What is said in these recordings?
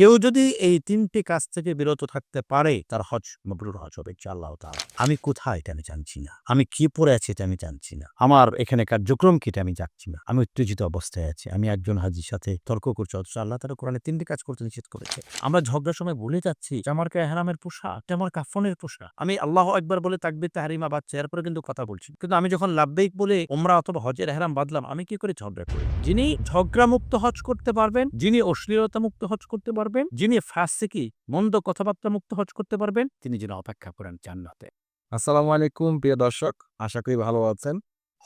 কেউ যদি এই তিনটি কাজ থেকে বিরত থাকতে পারে, তার হজ মবরুর হজ হবে আল্লাহ আমি কোথায় এটা আমি জানছি না। আমি কি পড়ে আছি এটা আমি জানছি না। আমার এখানে কার্যক্রম কি এটা আমি যাচ্ছি না। আমি উত্তেজিত অবস্থায় আছি। আমি একজন হাজির সাথে তর্ক করছি, অথচ আল্লাহ তারা কোরআনে তিনটি কাজ করতে নিষেধ করেছে। আমরা ঝগড়ার সময় ভুলে যাচ্ছি যে আমার হেরামের পোশাক, এটা আমার কাফনের পোশাক। আমি আল্লাহ একবার বলে তাকবির, তাহারিমা বাচ্চা এরপরে কিন্তু কথা বলছি। কিন্তু আমি যখন লাভবেক বলে ওমরা অথবা হজের হেরাম বাদলাম আমি কি করে ঝগড়া করি? যিনি ঝগড়া মুক্ত হজ করতে পারবেন, যিনি অশ্লীলতা মুক্ত হজ করতে পারবেন যিনি ফাঁসিকি মন্দ কথাবার্তা মুক্ত হজ করতে পারবেন, তিনি যেন অপেক্ষা করেন জান্নাতে। আসসালামু আলাইকুম, প্রিয় দর্শক। আশা করি ভালো আছেন।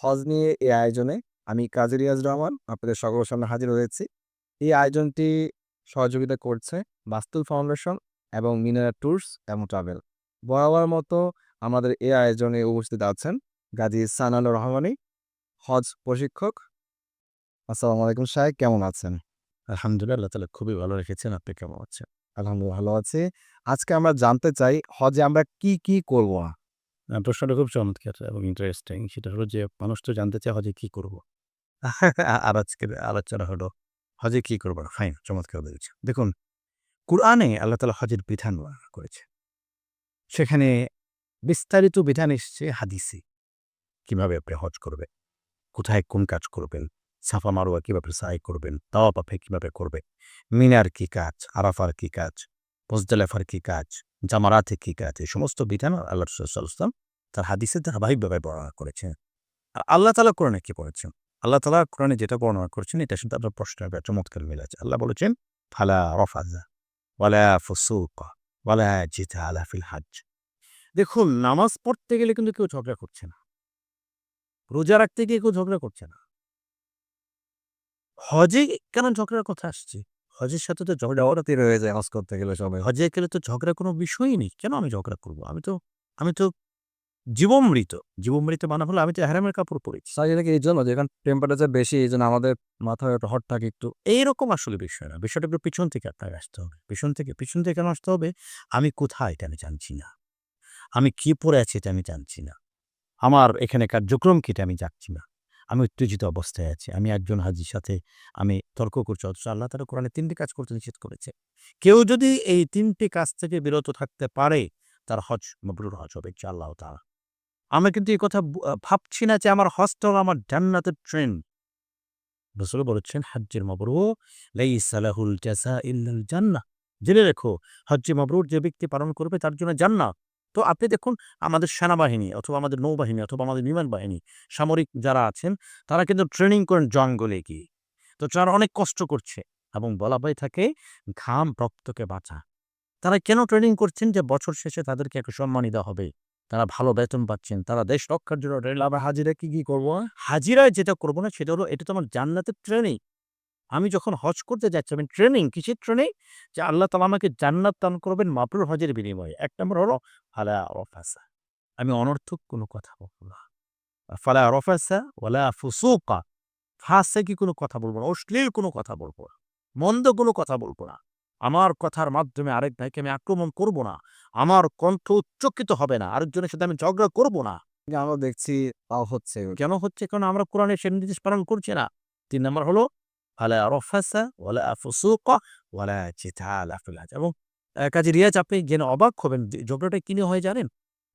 হজ নিয়ে এই আয়োজনে আমি কাজী রিয়াজ রহমান, আপনাদের সকলের সামনে হাজির হয়েছি। এই আয়োজনটি সহযোগিতা করছে বাস্তুল ফাউন্ডেশন এবং মিনারা ট্যুরস এবং ট্রাভেল। বরাবর মতো আমাদের এই আয়োজনে উপস্থিত আছেন গাজী সানাল রহমানি, হজ প্রশিক্ষক। আসসালামু আলাইকুম সাহেব, কেমন আছেন? আলহামদুলিল্লাহ আল্লাহ তালা খুবই ভালো রেখেছেন আপনি কেমন আছেন? আলহামদুলিল্লাহ ভালো আছি। আজকে আমরা জানতে চাই হজে আমরা কি কি করব? প্রশ্নটা খুব চমৎকার এবং ইন্টারেস্টিং সেটা হলো যে মানুষ তো জানতে চায় হজে কি করব। আর আজকের আলোচনা হলো হজে কি করব? ফাইন চমৎকার বলেছে দেখুন কোরআনে আল্লাহ তালা হজের বিধান বর্ণনা করেছে। সেখানে বিস্তারিত বিধান এসছে হাদিসে। কীভাবে আপনি হজ করবেন? কোথায় কোন কাজ করবেন? সাফা মারোয়া কীভাবে সাই করবেন তাওয়া পাফে কীভাবে করবে মিনার কি কাজ, আরাফার কি কাজ, মোজদালেফার কি কাজ, জামারাতে কি কাজ, এই সমস্ত বিধান আল্লাহ রসুলাম তার হাদিসে ধারাবাহিকভাবে বর্ণনা করেছেন। আর আল্লাহ তালা কোরআনে কি বলেছেন? আল্লাহ তালা কোরআনে যেটা বর্ণনা করেছেন, এটা শুধু আপনার প্রশ্নের একটা চমৎকার মিল আছে। আল্লাহ বলেছেন, ফালা রফাজা ওয়ালা ফুসুকা, ওয়ালা জিতা আলা ফিল হাজ দেখুন, নামাজ পড়তে গেলে কিন্তু কেউ ঝগড়া করছে না। রোজা রাখতে গিয়ে কেউ ঝগড়া করছে না। হজে কেন ঝগড়ার কথা আসছে? হজের সাথে তো ঝগড়া রয়ে যায় হজ করতে গেলে সবাই। হজে গেলে তো ঝগড়া কোনো বিষয়ই নেই। কেন আমি ঝগড়া করব? আমি তো আমি তো জীবমৃত। জীবমৃত মানে হলো আমি তো হ্যারামের কাপড় পরেছি এই জন্য? যেখানে টেম্পারেচার বেশি এই জন্য আমাদের মাথায় একটা হট থাকে একটু। এইরকম আসলে বিষয় না। বিষয়টা একটু পিছন থেকে আপনাকে আসতে হবে। পিছন থেকে পিছন থেকে কেন আসতে হবে? আমি কোথায় এটা আমি জানছি না। আমি কি পরে আছি এটা আমি জানছি না। আমার এখানে কার্যক্রম কি এটা আমি যাচ্ছি না। আমি উত্তেজিত অবস্থায় আছি। আমি একজন হাজির সাথে আমি তর্ক করছি, অথচ আল্লাহ তারা কোরআনে তিনটি কাজ করতে নিষেধ করেছে। কেউ যদি এই তিনটি কাজ থেকে বিরত থাকতে পারে, তার হজ মবরুর হজ হবে আল্লাহ তারা আমি কিন্তু এই কথা ভাবছি না যে আমার হজটা হলো আমার জান্নাতের ট্রেন। রসুল বলেছেন, হাজ্জের মবরু জেনে রেখো, হজ্জে মবরুর যে ব্যক্তি পালন করবে, তার জন্য জান্নাত। তো আপনি দেখুন আমাদের সেনাবাহিনী অথবা আমাদের নৌবাহিনী অথবা আমাদের বিমান বাহিনী সামরিক যারা আছেন তারা কিন্তু ট্রেনিং করেন জঙ্গলে গিয়ে। তো তারা অনেক কষ্ট করছে এবং বলা হয়ে থাকে ঘাম রক্তকে বাঁচা। তারা কেন ট্রেনিং করছেন যে বছর শেষে তাদেরকে একটা সম্মানী দেওয়া হবে? তারা ভালো বেতন পাচ্ছেন তারা দেশ রক্ষার জন্য আবার হাজিরা কি কি করব? হাজিরায় যেটা করব না সেটা হলো এটা তো আমার জান্নাতের ট্রেনিং। আমি যখন হজ করতে যাচ্ছি আমি ট্রেনিং কিসের ট্রেনিং? যে আল্লাহ তালা আমাকে জান্নাত দান করবেন মাবরুর হজের বিনিময়ে। এক নম্বর হলো ফালা রফাসা আমি অনর্থক কোনো কথা বলব না। ফালা রফাসা ওয়ালা ফুসুকা। ফাঁসে কি কোনো কথা বলব না অশ্লীল কোনো কথা বলব না মন্দ কোনো কথা বলব না। আমার কথার মাধ্যমে আরেক ভাইকে আমি আক্রমণ করব না। আমার কণ্ঠ উচ্চকিত হবে না। আরেকজনের সাথে আমি ঝগড়া করব না। আমরা দেখছি তাও হচ্ছে। কেন হচ্ছে? কারণ আমরা কোরআনের সে নির্দেশ পালন করছি না। তিন নম্বর হলো আলা রফাসা ওয়ালা ফুসুকা ওয়ালা জিতালা ফিল এবং কাজী রিয়াজ, আপনি জেনে অবাক হবেন ঝগড়াটা কিনে হয় জানেন?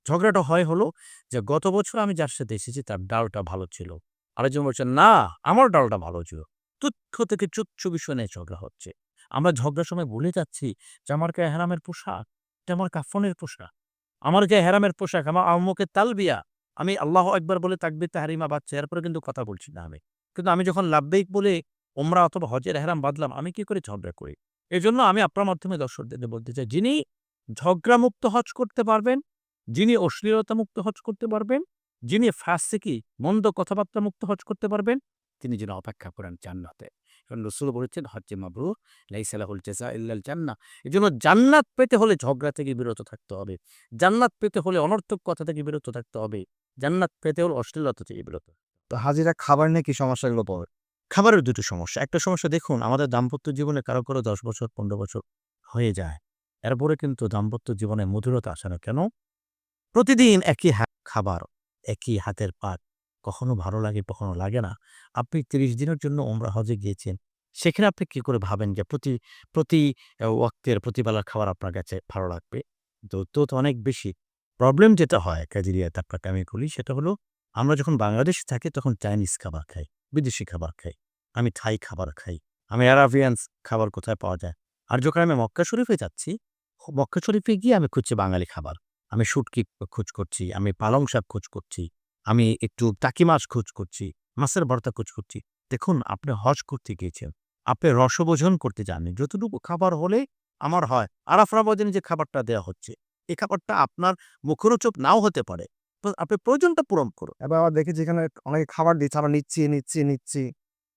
ঝগড়াটা হয় হলো যে গত বছর আমি যার সাথে এসেছি তার ডালটা ভালো ছিল। আরেকজন বলছে, না, আমার ডালটা ভালো ছিল। তুচ্ছ থেকে বিষয় নিয়ে ঝগড়া হচ্ছে। আমরা ঝগড়ার সময় ভুলে যাচ্ছি যে আমার গায়ে হেরামের পোশাক, এটা আমার কাফনের পোশাক। আমার গায়ে হেরামের পোশাক, আমার আম্মুকে তালবিয়া। আমি আল্লাহ একবার বলে তাকবির, তাহারিমা বাচ্চা এরপরে কিন্তু কথা বলছি না আমি। কিন্তু আমি যখন লাভবেক বলে ওমরা অথবা হজের হেরাম বাদলাম, আমি কি করে ঝগড়া করি? এই জন্য আমি আপনার মাধ্যমে দর্শকদের বলতে চাই, যিনি ঝগড়ামুক্ত হজ করতে পারবেন, যিনি অশ্লীলতা মুক্ত হজ করতে পারবেন, যিনি ফাঁসিকি মন্দ কথাবার্তা মুক্ত হজ করতে পারবেন, তিনি যেন অপেক্ষা করেন জান্নাতে। কারণ রসুল বলেছেন, হজ্জে মাবরুর লাইসালাহুল জেসা ইল্লাল জান্না এই জন্য জান্নাত পেতে হলে ঝগড়া থেকে বিরত থাকতে হবে। জান্নাত পেতে হলে অনর্থক কথা থেকে বিরত থাকতে হবে। জান্নাত পেতে হলে অশ্লীলতা থেকে বিরত তো হাজিরা খাবার নিয়ে কি সমস্যাগুলো পড়ে খাবারের দুটো সমস্যা। একটা সমস্যা দেখুন আমাদের দাম্পত্য জীবনে কারও কারও দশ বছর পনেরো বছর হয়ে যায়। এরপরে কিন্তু দাম্পত্য জীবনে মধুরতা আসে না। কেন? প্রতিদিন একই খাবার একই হাতের পাক কখনো ভালো লাগে কখনো লাগে না। আপনি তিরিশ দিনের জন্য ওমরা হজে গিয়েছেন সেখানে আপনি কি করে ভাবেন যে প্রতি প্রতি ওয়াক্তের প্রতিবেলার খাবার আপনার কাছে ভালো লাগবে? তো তো অনেক বেশি। প্রবলেম যেটা হয় রিয়াদ আপনাকে আমি সেটা হলো আমরা যখন বাংলাদেশে থাকি তখন চাইনিজ খাবার খাই, বিদেশি খাবার খাই। আমি থাই খাবার খাই। আমি আরাবিয়ানস খাবার কোথায় পাওয়া যায়? আর যখন আমি মক্কা শরীফে যাচ্ছি, মক্কা শরীফে গিয়ে আমি খুঁজছি বাঙালি খাবার। আমি শুটকি খোঁজ করছি, আমি পালং শাক খোঁজ করছি, আমি একটু টাকি মাছ খোঁজ করছি, মাছের ভর্তা খোঁজ করছি। দেখুন আপনি হজ করতে গিয়েছেন। আপনি রসভোজন করতে যাননি। যতটুকু খাবার হলে আমার হয় আরাফা রমজানে যে খাবারটা দেয়া হচ্ছে, এই খাবারটা আপনার মুখরোচক নাও হতে পারে। আপনি প্রয়োজনটা পূরণ করুন। এবার আবার দেখি যেখানে অনেকে খাবার দিচ্ছে, আমরা নিচ্ছি, নিচ্ছি, নিচ্ছি।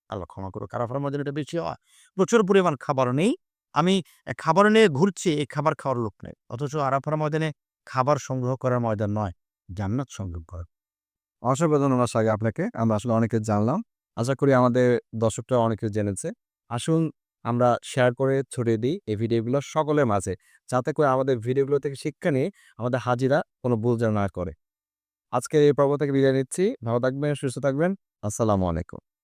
আল্লাহ ক্ষমা করুক। আরাফা রমজানে এটা বেশি হয়। প্রচুর পরিমাণ খাবার নেই। আমি খাবার নিয়ে ঘুরছি, এই খাবার খাওয়ার লোক নেই। অথচ আরাফা ময়দানে খাবার সংগ্রহ করার ময়দান নয়, জান্নাত সংগ্রহ করার। অসংখ্য ধন্যবাদ সাগর আপনাকে। আমরা আসলে অনেকে জানলাম। আশা করি আমাদের দর্শকরা অনেক জেনেছে। আসুন আমরা শেয়ার করে ছড়িয়ে দিই এই ভিডিওগুলো সকলের মাঝে। যাতে করে আমাদের ভিডিওগুলো থেকে শিক্ষা নিয়ে আমাদের হাজিরা কোনো ভুল যেন না করে। আজকের এই পর্ব থেকে বিদায় নিচ্ছি। ভালো থাকবেন, সুস্থ থাকবেন। আসসালামু আলাইকুম।